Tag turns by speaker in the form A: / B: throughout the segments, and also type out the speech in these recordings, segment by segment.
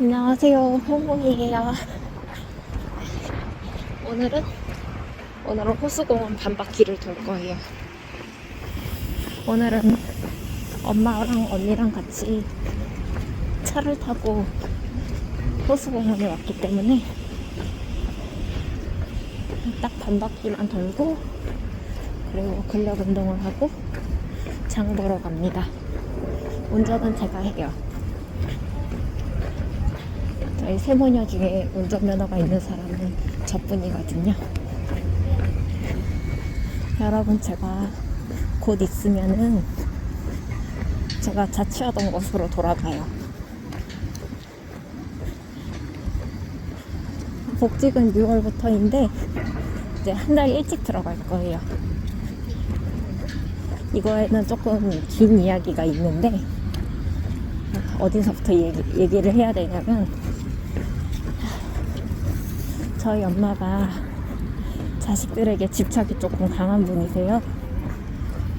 A: 안녕하세요. 홍콩이에요. 오늘은 오늘은 호수공원 반바퀴를 돌 거예요. 오늘은 엄마랑 언니랑 같이 차를 타고 호수공원에 왔기 때문에 딱 반바퀴만 돌고 그리고 근력 운동을 하고 장 보러 갑니다. 운전은 제가 해요. 저희 세모녀 중에 운전면허가 있는 사람은 저뿐이거든요. 여러분, 제가 곧 있으면은 제가 자취하던 곳으로 돌아가요. 복직은 6월부터인데 이제 한 달 일찍 들어갈 거예요. 이거에는 조금 긴 이야기가 있는데 어디서부터 얘기, 얘기를 해야 되냐면 저희 엄마가 자식들에게 집착이 조금 강한 분이세요.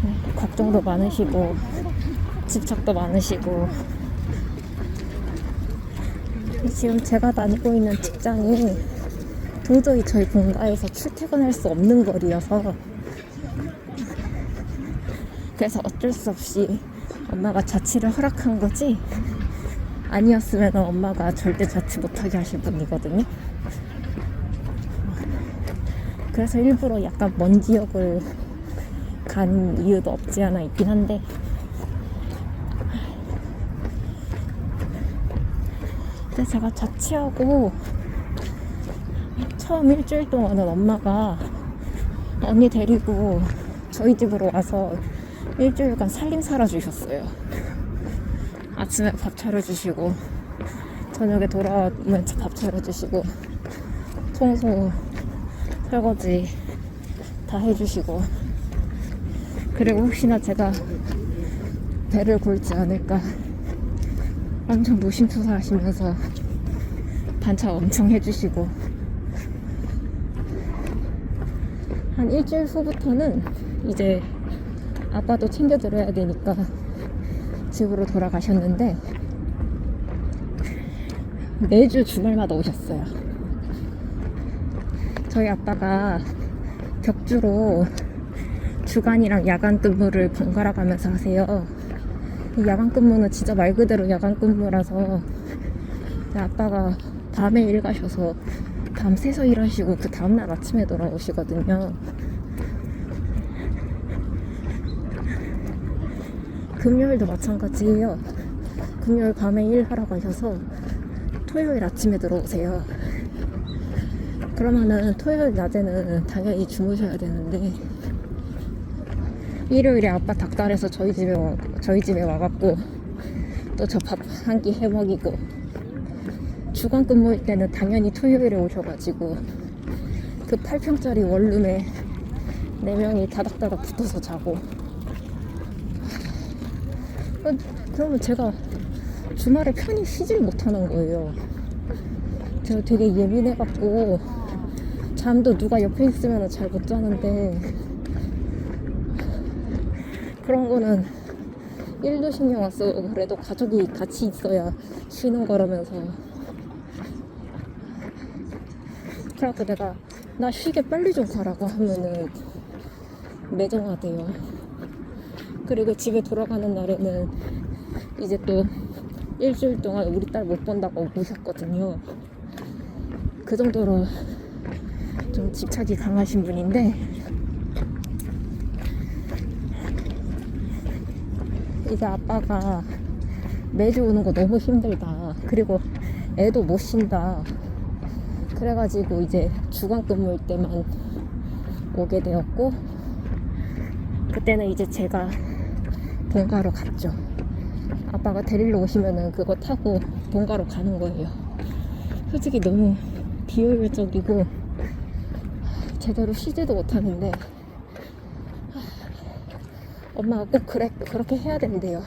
A: 네, 걱정도 많으시고 집착도 많으시고 지금 제가 다니고 있는 직장이 도저히 저희 본가에서 출퇴근할 수 없는 거리여서 그래서 어쩔 수 없이 엄마가 자취를 허락한 거지 아니었으면 엄마가 절대 자취 못하게 하실 분이거든요. 그래서 일부러 약간 먼 지역을 간 이유도 없지 않아 있긴 한데 근데 제가 자취하고 처음 일주일 동안은 엄마가 언니 데리고 저희 집으로 와서 일주일간 살림 살아주셨어요. 아침에 밥 차려주시고 저녁에 돌아오면 밥 차려주시고 청소 설거지 다 해주시고. 그리고 혹시나 제가 배를 골지 않을까. 엄청 노심초사 하시면서 반찬 엄청 해주시고. 한 일주일 후부터는 이제 아빠도 챙겨드려야 되니까 집으로 돌아가셨는데 매주 주말마다 오셨어요. 저희 아빠가 격주로 주간이랑 야간 근무를 번갈아 가면서 하세요. 이 야간 근무는 진짜 말 그대로 야간 근무라서 아빠가 밤에 일 가셔서 밤 새서 일하시고 그 다음날 아침에 돌아오시거든요. 금요일도 마찬가지예요. 금요일 밤에 일하러 가셔서 토요일 아침에 들어오세요. 그러면은 토요일 낮에는 당연히 주무셔야 되는데 일요일에 아빠 닭달해서 저희 집에 와, 저희 집에 와갖고 또 저 밥 한 끼 해먹이고 주간 근무일 때는 당연히 토요일에 오셔가지고 그 8평짜리 원룸에 4명이 다닥다닥 붙어서 자고 어, 그러면 제가 주말에 편히 쉬질 못하는 거예요. 제가 되게 예민해갖고 잠도 누가 옆에 있으면 잘 못 자는데 그런 거는 일도 신경 안 쓰고 그래도 가족이 같이 있어야 쉬는 거라면서 그래갖고 내가 나 쉬게 빨리 좀 가라고 하면은 매정하대요. 그리고 집에 돌아가는 날에는 이제 또 일주일 동안 우리 딸 못 본다고 모셨거든요. 그 정도로 좀 집착이 강하신 분인데 이제 아빠가 매주 오는 거 너무 힘들다. 그리고 애도 못 쉰다. 그래가지고 이제 주간 근무일 때만 오게 되었고 그때는 이제 제가 본가로 갔죠. 아빠가 데리러 오시면은 그거 타고 본가로 가는 거예요. 솔직히 너무 비효율적이고 제대로 쉬지도 못하는데 엄마가 꼭 그래 그렇게 해야 된대요.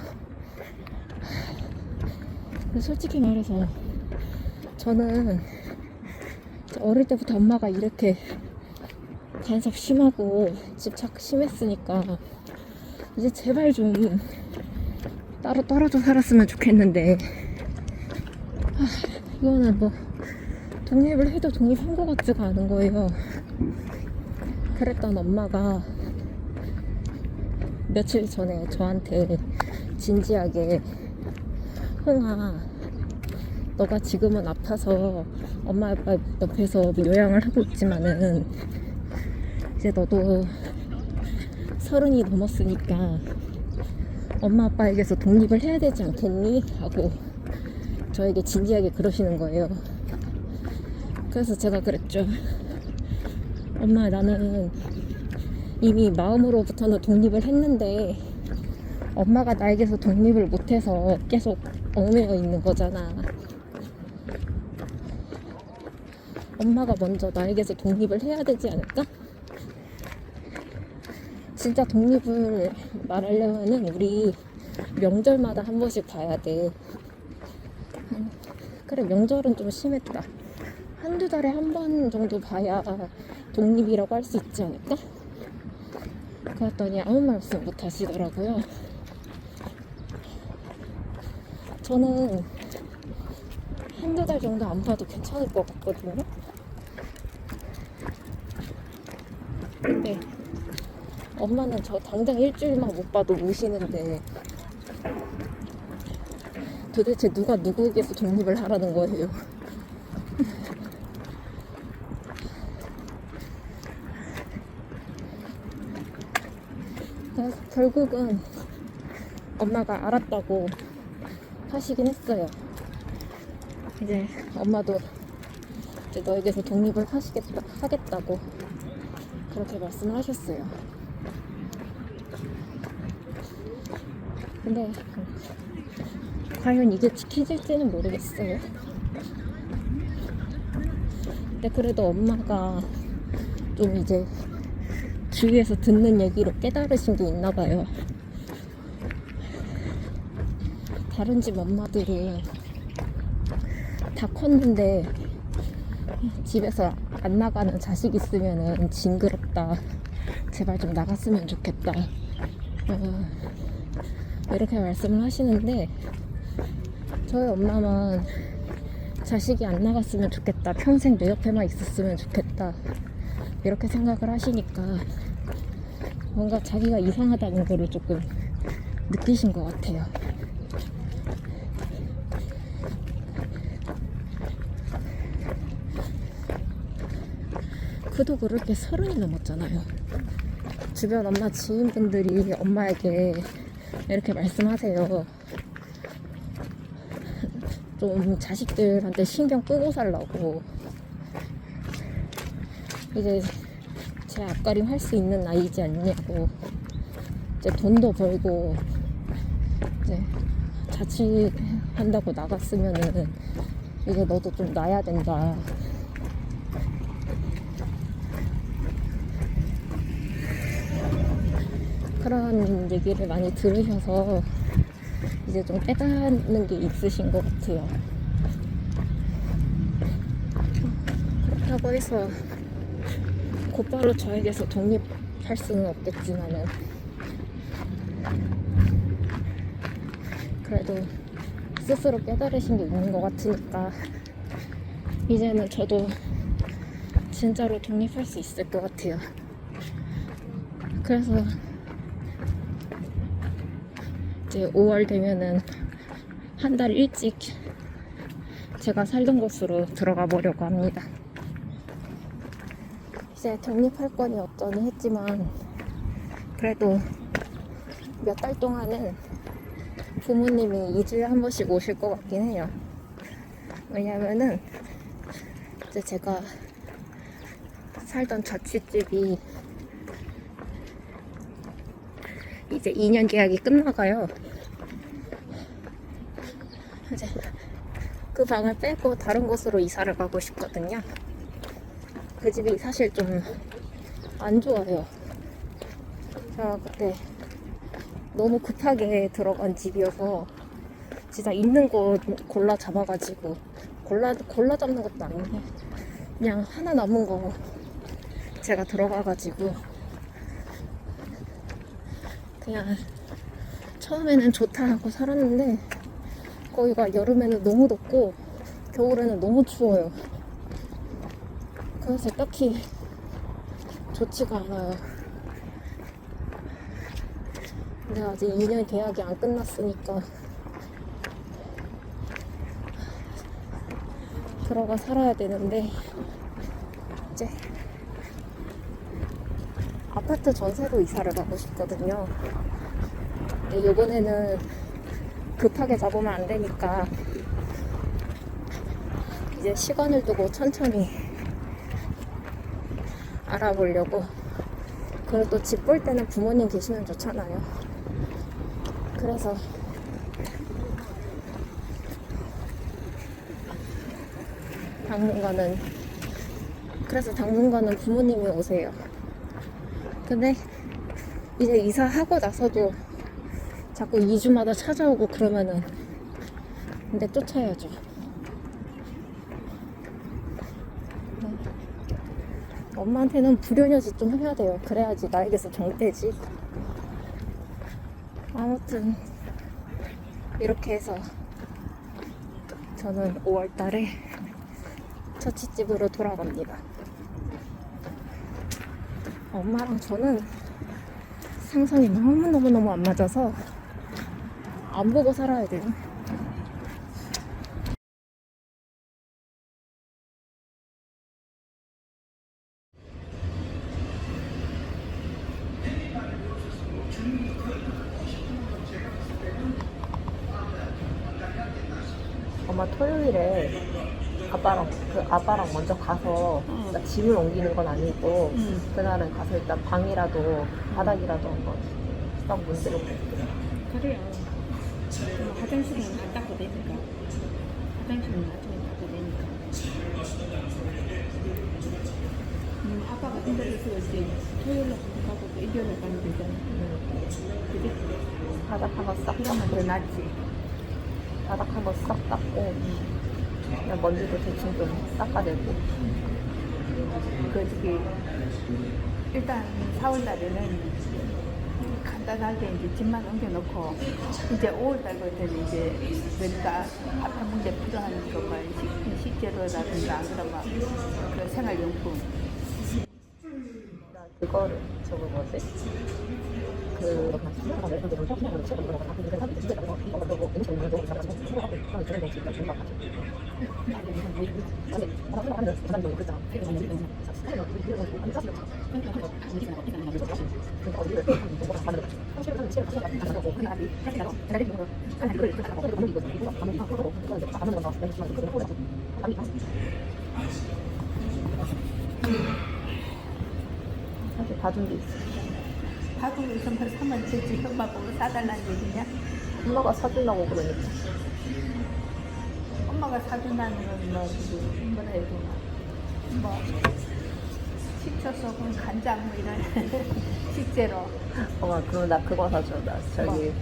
A: 솔직히 말해서 저는 어릴 때부터 엄마가 이렇게 간섭 심하고 집착 심했으니까 이제 제발 좀 따로 떨어져 살았으면 좋겠는데 아, 이거는 뭐 독립을 해도 독립한 것 같지가 않은 거예요. 그랬던 엄마가 며칠 전에 저한테 진지하게 흥아 너가 지금은 아파서 엄마 아빠 옆에서 요양을 하고 있지만은 이제 너도 서른이 넘었으니까 엄마 아빠에게서 독립을 해야 되지 않겠니? 하고 저에게 진지하게 그러시는 거예요. 그래서 제가 그랬죠. 엄마 나는 이미 마음으로부터는 독립을 했는데 엄마가 나에게서 독립을 못해서 계속 얽매여 있는 거잖아. 엄마가 먼저 나에게서 독립을 해야 되지 않을까? 진짜 독립을 말하려면은 우리 명절마다 한 번씩 봐야 돼. 한- 그래 명절은 좀 심했다. 한두 달에 한 번 정도 봐야 독립이라고 할 수 있지 않을까? 그랬더니 아무 말씀 못 하시더라고요. 저는 한두 달 정도 안 봐도 괜찮을 것 같거든요. 근데 엄마는 저 당장 일주일만 못 봐도 우시는데 도대체 누가 누구에게서 독립을 하라는 거예요? 그래서 결국은 엄마가 알았다고 하시긴 했어요. 이제 엄마도 이제 너에게서 독립을 하시겠다, 하겠다고 그렇게 말씀을 하셨어요. 근데 과연 이게 지켜질지는 모르겠어요. 근데 그래도 엄마가 좀 이제 주위에서 듣는 얘기로 깨달으신 게 있나 봐요. 다른 집 엄마들은 다 컸는데 집에서 안 나가는 자식 있으면은 징그럽다. 제발 좀 나갔으면 좋겠다. 어, 이렇게 말씀을 하시는데 저희 엄마만 자식이 안 나갔으면 좋겠다. 평생 내 옆에만 있었으면 좋겠다. 이렇게 생각을 하시니까 뭔가 자기가 이상하다는 거를 조금 느끼신 것 같아요. 그도 그럴 게 서른이 넘었잖아요. 주변 엄마 지인분들이 엄마에게 이렇게 말씀하세요. 좀 자식들한테 신경 끄고 살라고. 이제 제 앞가림 할 수 있는 나이지 않냐고. 이제 돈도 벌고, 이제 자취한다고 나갔으면은 이제 너도 좀 놔야 된다. 그런 얘기를 많이 들으셔서 이제 좀 깨닫는 게 있으신 것 같아요. 그렇다고 해서 곧바로 저에게서 독립할 수는 없겠지만은 그래도 스스로 깨달으신 게 있는 것 같으니까 이제는 저도 진짜로 독립할 수 있을 것 같아요. 그래서 이제 5월 되면은 한 달 일찍 제가 살던 곳으로 들어가 보려고 합니다. 이제 독립할 거니 어쩌니 했지만 그래도 몇 달 동안은 부모님이 2주에 한 번씩 오실 것 같긴 해요. 왜냐면은 이제 제가 살던 자취집이 이제 2년 계약이 끝나가요. 이제 그 방을 빼고 다른 곳으로 이사를 가고 싶거든요. 그 집이 사실 좀 안 좋아요. 제가 그때 너무 급하게 들어간 집이어서 진짜 있는 곳 골라 잡아가지고 골라 골라 잡는 것도 아니고 그냥 하나 남은 거 제가 들어가가지고 그냥 처음에는 좋다 하고 살았는데 거기가 여름에는 너무 덥고 겨울에는 너무 추워요. 그래서 딱히 좋지가 않아요. 근데 아직 2년 계약이 안 끝났으니까 들어가 살아야 되는데 이제 아파트 전세로 이사를 가고 싶거든요. 근데 이번에는 급하게 잡으면 안 되니까 이제 시간을 두고 천천히 알아보려고. 그리고 또 집 볼 때는 부모님 계시면 좋잖아요. 그래서 당분간은 그래서 당분간은 부모님이 오세요. 근데 이제 이사하고 나서도 자꾸 2주마다 찾아오고 그러면은 근데 쫓아야죠. 엄마한테는 불효녀짓 좀 해야 돼요. 그래야지 나에게서 정떼지. 아무튼 이렇게 해서 저는 5월 달에 처치집으로 돌아갑니다. 엄마랑 저는 상상이 너무너무너무 안 맞아서 안 보고 살아야 돼요. 엄마 토요일에 아빠랑 그 아빠랑 먼저 가서 그러니까 짐을 옮기는 건 아니고
B: 응.
A: 그날은 가서 일단 방이라도 바닥이라도 한번 싹 문지르고 올게요.
B: 그래요. 뭐 화장실은 안 닦고 되니까. 화장실은 나중에 닦고 되니까. 음, 아빠가 힘들어서 이제 토요일에 가고 또 일요일에 가면 되잖아. 그게
A: 바닥 한번
B: 싹더 낫지.
A: 바닥 한번 싹 닦고 그냥 먼지도 대충 좀 닦아내고
B: 그 저기 일단 4월 달에는 간단하게 이제 집만 옮겨놓고 이제 5월 달부터 는 이제 뭔가 앞에 문제 필요한 식, 식재료라든가 안 그러면 그 생활용품
A: 나 그거를 저거 뭐지? 그 사실 봐준 게 있어.
B: 하고 있으면 사면 되지 엄마 보고 사달라는 얘기냐?
A: 엄마가 사주려고 그러니까.
B: 엄마가 사준다는 건뭐 뭐라 해야 되나 뭐 식초 소 금 간장 뭐 이런 식재료
A: 엄마 그럼 나 그거 사줘. 나 저기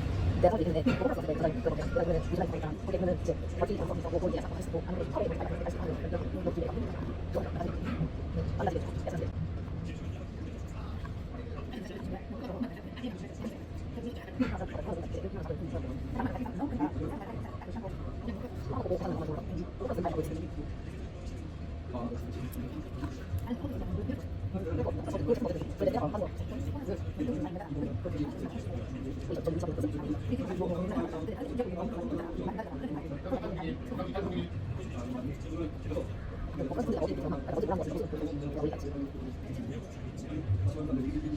A: 내가 그거. 내가 내가 그러면 거 이제 가서 뭐 털에 뭐 하는 그런 거 만나게 돼. 네.